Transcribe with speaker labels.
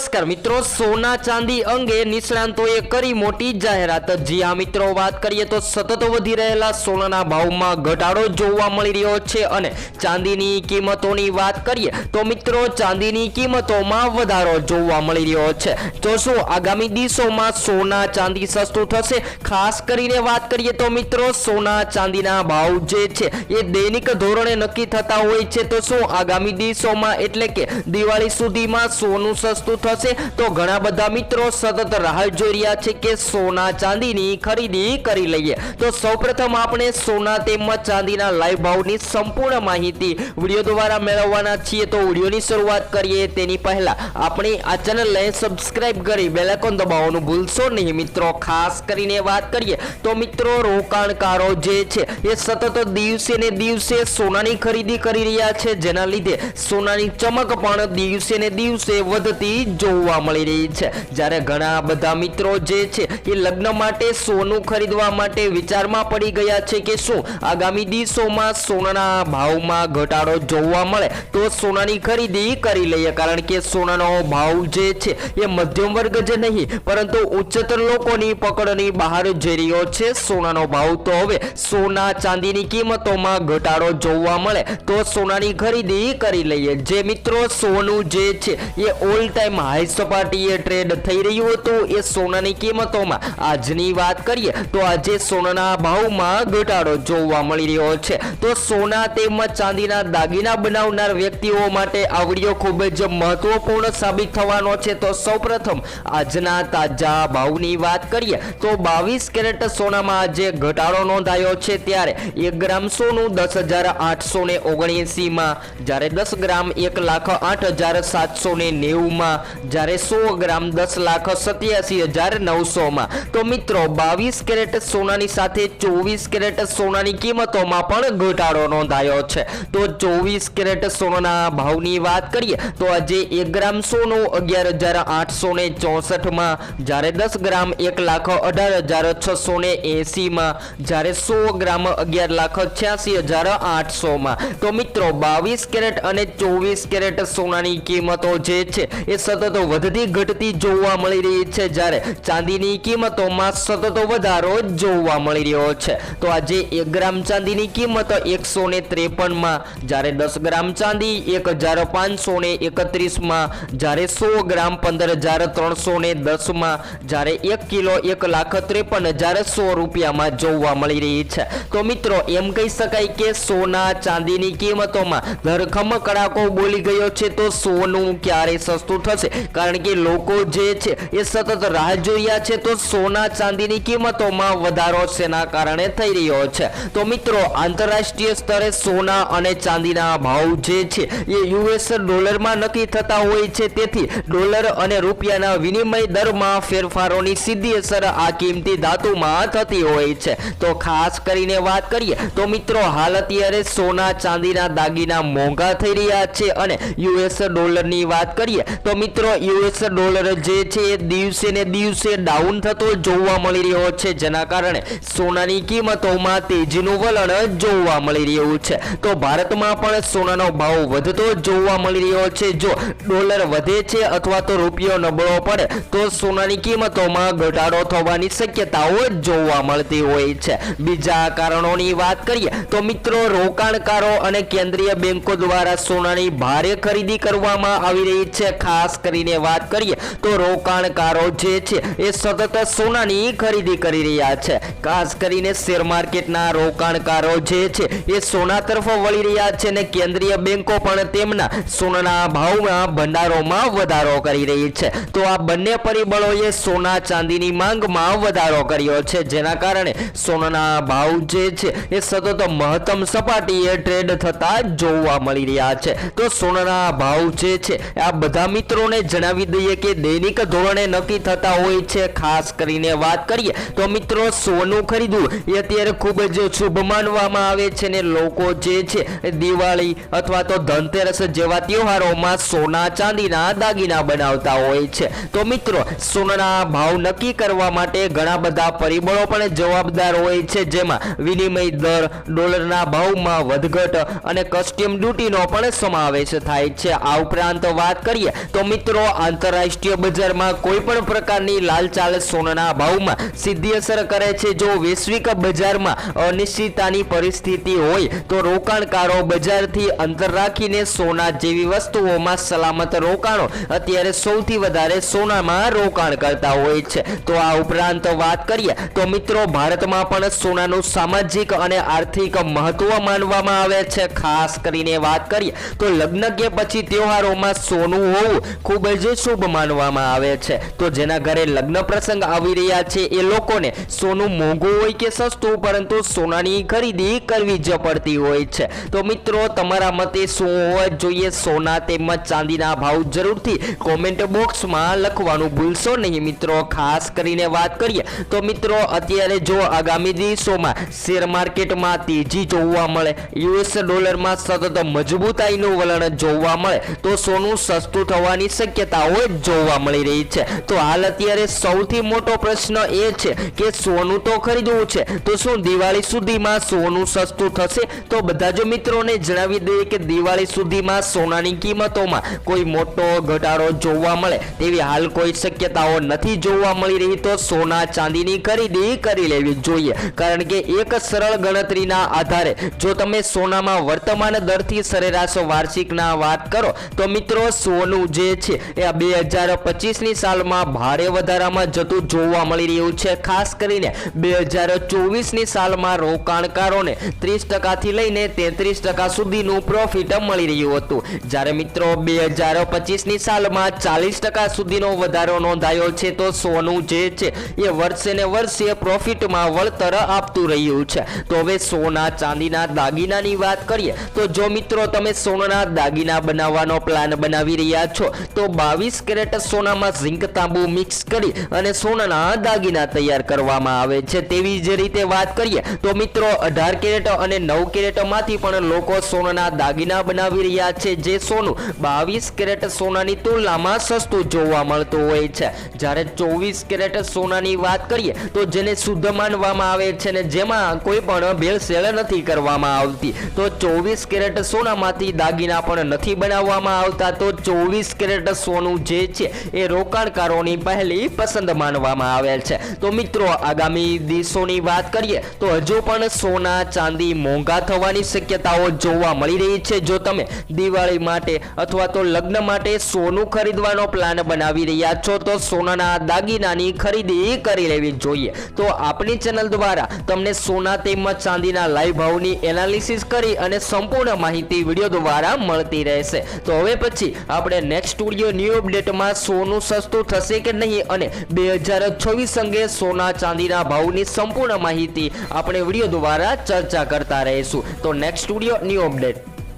Speaker 1: નમસ્કાર મિત્રો, સોના ચાંદી અંગે નિષ્ણાંતોએ કરી મોટી જાહેરાત. જી આ મિત્રો, વાત કરીએ તો સતત વધી રહેલા સોનાના ભાવમાં ઘટાડો જોવા મળી રહ્યો છે અને ચાંદીની કિંમતોની વાત કરીએ તો મિત્રો, ચાંદીની કિંમતોમાં વધારો જોવા મળી રહ્યો છે. તો શું આગામી દિવસોમાં સોના ચાંદી સસ્તું થશે. ખાસ કરીને વાત કરીએ તો મિત્રો, સોના ચાંદીના ભાવ જે છે એ દૈનિક ધોરણે નક્કી થતા હોય છે. તો શું આગામી દિવસોમાં, એટલે કે દિવાળી સુધીમાં સોનું સસ્તું થશે તો ઘણા બધા મિત્રો સતત રાહ જોઈ રહ્યા છે કે સોના ચાંદીની ખરીદી કરી લઈએ. તો સૌપ્રથમ આપણે સોના તેમજ ચાંદીના લાઈવ ભાવની સંપૂર્ણ માહિતી વીડિયો દ્વારા મેળવવાના છીએ. તો વિડીયોની શરૂઆત કરીએ તેની પહેલા આપણે આ ચેનલને સબસ્ક્રાઈબ કરી બેલેકોન દબાવવાનું ભૂલશો નહીં. મિત્રો, ખાસ કરીને વાત કરીએ તો મિત્રો, રોકાણકારો જે છે, એ સતત દિવસે ને દિવસે સોનાની ખરીદી કરી રહ્યા છે. જેના લીધે સોનાની ચમક પણ દિવસે ને દિવસે વધતી જોવા મળી રહી છે. જ્યારે ઘણા બધા મિત્રો જે છે, એ લગ્ન માટે સોનું ખરીદવા માટે વિચારમાં પડી ગયા છે કે શું? આગામી દિવસોમાં સોનાના ભાવમાં ઘટાડો જોવા મળે તો સોનાની ખરીદી કરી લઈએ. કારણ કે સોનાનો ભાવ જે છે, એ મધ્યમ વર્ગ જ નહીં, પરંતુ ઉચ્ચતર લોકોની પકડની બહાર જઈ રહ્યો છે સોનાનો ભાવ. તો હવે સોના ચાંદીની કિંમતોમાં ઘટાડો જોવા મળે તો સોનાની ખરીદી કરી લઈએ. જે મિત્રો સોનું જે છે, એ ઓલ ટાઈમ હાઈ સપાટીએ ટ્રેડ થઈ રહ્યું હતું એ સોનાની કિંમતોમાં. આજની વાત કરીએ તો આજે સોનાના ભાવમાં ઘટાડો જોવા મળી રહ્યો છે. તો સોના તેમજ ચાંદીના દાગીના બનાવનાર વ્યક્તિઓ માટે આવડીઓ ખૂબ જ મહત્વપૂર્ણ સાબિત થવાનો છે. તો સૌપ્રથમ આજના તાજા ભાવની વાત કરીએ તો બાવીસ કેરેટ સોનામાં આજે ઘટાડો નોંધાયો છે. ત્યારે એક ગ્રામ સોનું દસ હજાર આઠસો ને ઓગણએંસીમાં જ્યારે દસ ગ્રામ એક લાખ આઠ હજાર સાતસો ને નેવુંમાં જ્યારે સો ગ્રામ દસ લાખ સત્યાસી હજાર નવસોમાં. તો મિત્રો, બાવીસ કેરેટ સોનાની સાથે ચોવીસ કેરેટ સોનાની કિંમતોમાં પણ ઘટાડો નોંધાયો છે. તો ચોવીસ કેરેટ સોનાના ભાવની વાત કરીએ, તો આજે એક ગ્રામ સોનું અગિયાર હજાર આઠસો ને ચોસઠમાં, જ્યારે દસ ગ્રામ એક લાખ અઢાર હજાર છસો ને એંસીમાં, જ્યારે સો ગ્રામ અગિયાર લાખ છ્યાસી હજાર આઠસોમાં. તો મિત્રો, બાવીસ કેરેટ અને ચોવીસ કેરેટ સોનાની કિંમતો જે છે, એ સતત વધતી ઘટતી જોવા મળી રહી છે. જ્યારે ચાંદીની કિંમતોમાં સતત વધારો જોવા મળી રહ્યો છે. તો આજે એક ગ્રામ ચાંદીની કિંમત એકસો ને ત્રેપનમાં, જ્યારે દસ ગ્રામ ચાંદી એક હજાર પાંચસો ને એકત્રીસમાં, જ્યારે સો ગ્રામ પંદર હજાર ત્રણસો ને દસમાં, જ્યારે એક કિલો એક લાખ ત્રેપન હજાર સો રૂપિયામાં જોવા મળી રહી છે. તો મિત્રો, એમ કહી શકાય કે સોના ચાંદીની કિંમતોમાં ધરખમ કડાકો બોલી ગયો છે. તો સોનું ક્યારે સસ્તું થશે? કારણ કે લોકો જે છે, એ સતત રાહ જોયા છે. તો સોના ચાંદીની કિંમતોમાં વધારો શેના કારણે થઈ રહ્યો છે? તો મિત્રો, આંતરરાષ્ટ્રીય સ્તરે સોના અને ચાંદીના ભાવ જે છે, એ યુએસ ડોલરમાં નક્કી થતા હોય છે. તેથી ડોલર અને રૂપિયાના વિનિમય દરમાં ફેરફારોની સીધી અસર આ કિંમતી ધાતુમાં થતી હોય છે. તો ખાસ કરીને વાત કરીએ, તો મિત્રો, હાલ અત્યારે સોના ચાંદીના દાગીના મોંઘા થઈ રહ્યા છે. અને યુએસ ડોલરની વાત કરીએ, તો મિત્રો યુએસ ડોલર જે છે એ દિવસે ને દિવસે ડાઉન થતો જોવા મળી રહ્યો છે. જેના કારણે સોનાની કિંમતોમાં તેજીનું વલણ જોવા મળી રહ્યું છે. તો ભારતમાં પણ સોનાનો ભાવ વધતો જોવા મળી રહ્યો છે. જો ડોલર વધે છે અથવા તો રૂપિયો નબળો પડે, તો સોનાની કિંમતોમાં ઘટાડો થવાની શક્યતાઓ જોવા મળતી હોય છે. બીજા કારણોની વાત કરીએ, તો મિત્રો, રોકાણકારો અને કેન્દ્રીય બેંકો દ્વારા સોનાની ભારે ખરીદી કરવામાં આવી રહી છે. ખાસ કરીને વાત કરીએ, તો રોકાણકારો જે છે, એ સતત સોનાની ખરીદી કરી રહ્યા છે. ખાસ કરીને શેર માર્કેટના રોકાણકારો જે છે, એ સોના તરફ વળી રહ્યા છે અને કેન્દ્રીય બેંકો પણ તેમના સોનાના ભાવમાં ભંડારોમાં વધારો કરી રહી છે. તો આ બંને પરિબળોએ સોના ચાંદીની માંગમાં વધારો કર્યો છે. જેના કારણે સોનાના ભાવ જે છે, એ સતત મહત્તમ સપાટીએ ટ્રેડ થતા જોવા મળી રહ્યા છે. તો સોનાના ભાવ જે છે, આ બધા મિત્રોને જણાવી દઈએ કે દૈનિક ધોરણે નક્કી થતા હોય છે. ખાસ કરીને વાત કરીએ તો મિત્રો, સોનું ખરીદવું એ અત્યારે ખૂબ જ શુભ માનવામાં આવે છે ને લોકો જે છે દિવાળી અથવા તો ધનતેરસ જેવા તહેવારોમાં સોના ચાંદીના દાગીના બનાવતા હોય છે. તો મિત્રો, સોનાના ભાવ નક્કી કરવા માટે ઘણા બધા પરિબળો પણ જવાબદાર હોય છે. જેમાં વિનિમય દર, ડોલરના ભાવમાં વધઘટ અને કસ્ટમ ડ્યુટીનો પણ સમાવેશ થાય છે. આ ઉપરાંત વાત કરીએ તો મિત્રો મિત્રો, આંતરરાષ્ટ્રીય બજારમાં કોઈ પણ પ્રકારની લાલચાલ સોનાના ભાવમાં સીધી અસર કરે છે. જો વૈશ્વિક બજારમાં અનિશ્ચિતતાની પરિસ્થિતિ હોય, તો રોકાણકારો બજારથી અંતર રાખીને સોના જેવી વસ્તુઓમાં સલામત રોકાણો અત્યારે સૌથી વધારે સોનામાં રોકાણ કરતા હોય છે. તો આ ઉપરાંત વાત કરીએ, તો મિત્રો, ભારતમાં પણ સોનાનું સામાજિક અને આર્થિક મહત્વ માનવામાં આવે છે. ખાસ કરીને વાત કરીએ, તો લગ્ન કે પછી તહેવારોમાં સોનું હોવું ખૂબ જ શુભ માનવામાં આવે છે. તો જેના ઘરે લગ્ન પ્રસંગ આવી રહ્યા છે, એ લોકોને સોનું મોંઘું હોય કે સસ્તું, પરંતુ સોનાની ખરીદી કરવી જ પડતી હોય છે. તો મિત્રો, તમારા મતે શું હોવા જોઈએ? સોના તેમજ ચાંદીના ભાવ જરૂરથી કોમેન્ટ બોક્સમાં લખવાનું ભૂલશો નહીં મિત્રો. ખાસ કરીને વાત કરીએ તો મિત્રો, અત્યારે જો આગામી દિવસોમાં શેર માર્કેટમાં તેજી જોવા મળે યુએસ ડોલરમાં સતત મજબૂતાઈનું વલણ જોવા મળે, તો સોનું સસ્તું થવાની શક્યતાઓ જોવા મળી રહી છે. તો હાલ અત્યારે સૌથી મોટો પ્રશ્ન એ છે કે સોનું તો ખરીદવું છે. તો શું દિવાળી સુધીમાં સોનું સસ્તું થશે? તો બધા જ મિત્રોને જણાવી દઈએ કે દિવાળી સુધીમાં સોનાની કિંમતોમાં કોઈ મોટો ઘટાડો જોવા મળે. તેવી હાલ કોઈ શક્યતાઓ નથી જોવા મળી રહી, તો સોના ચાંદીની ખરીદી કરી લેવી જોઈએ. કારણ કે એક સરળ ગણતરીના આધારે જો તમે સોનામાં વર્તમાન દરથી સરેરાશ વાર્ષિકના વાત કરો, તો મિત્રો સોનું જે છે એ આ બે હજાર પચીસની સાલમાં ભારે વધારામાં જતું જોવા મળી રહ્યું છે. ખાસ કરીને બે હજાર ચોવીસની સાલમાં રોકાણકારોને ત્રીસ ટકાથી લઈને તેત્રીસ ટકા સુધીનું પ્રોફિટ મળી રહ્યું હતું. જ્યારે મિત્રો બે હજાર પચીસની સાલમાં ચાલીસ ટકા સુધીનો વધારો નોંધાયો છે તો સોનું જે છે એ વર્ષે ને વર્ષે પ્રોફિટમાં વળતર આપતું રહ્યું છે. તો હવે સોના, ચાંદીના, દાગીનાની વાત કરીએ તો જો મિત્રો તમે સોનાના દાગીના બનાવવાનો પ્લાન બનાવી રહ્યા છો, તો બાવીસ કેરેટ સોનામાં ઝીંક તાંબુ મિક્સ કરી અને સોનાના દાગીના તૈયાર કરવામાં આવે છે. તેવી જ રીતે વાત કરીએ તો મિત્રો, અઢાર કેરેટ અને નવ કેરેટમાંથી પણ લોકો સોનાના દાગીના બનાવી રહ્યા છે, જે સોનું બાવીસ કેરેટ સોનાની તુલનામાં સસ્તું જોવા મળતું હોય છે. જ્યારે ચોવીસ કેરેટ સોનાની વાત કરીએ તો જેને શુદ્ધ માનવામાં આવે છે ને જેમાં કોઈ પણ ભેળસેળ નથી કરવામાં આવતી, તો ચોવીસ કેરેટ સોનામાંથી દાગીના પણ નથી બનાવવામાં આવતા, તો ચોવીસ કેરેટ સોનું જે છે એ રોકાણકારોની પહેલી પસંદ માનવામાં આવેલ છે. તો મિત્રો, આગામી દિવસોની વાત કરીએ, તો હજુ પણ સોના, ચાંદી મોંઘા થવાની શક્યતાઓ જોવા મળી રહી છે. જો તમે દિવાળી માટે અથવા તો લગ્ન માટે સોનું ખરીદવાનો પ્લાન બનાવી રહ્યા છો, તો સોનાના દાગીનાની ખરીદી કરી લેવી જોઈએ. તો આપણી ચેનલ દ્વારા તમને સોના તેમજ ચાંદીના લાઈવ ભાવની એનાલિસિસ કરી અને સંપૂર્ણ માહિતી વીડિયો દ્વારા મળતી રહેશે. તો હવે પછી આપણે નેક્સ્ટ વીડિયો ન્યૂ અપડેટમાં સોનું સસ્તું થશે કે નહીં? અને બે હજાર છવ્વીસ અંગે સોના ચાંદીના ભાવની સંપૂર્ણ માહિતી આપણે વીડિયો દ્વારા ચર્ચા કરતા રહીશું. તો નેક્સ્ટ વીડિયો ન્યૂ અપડેટ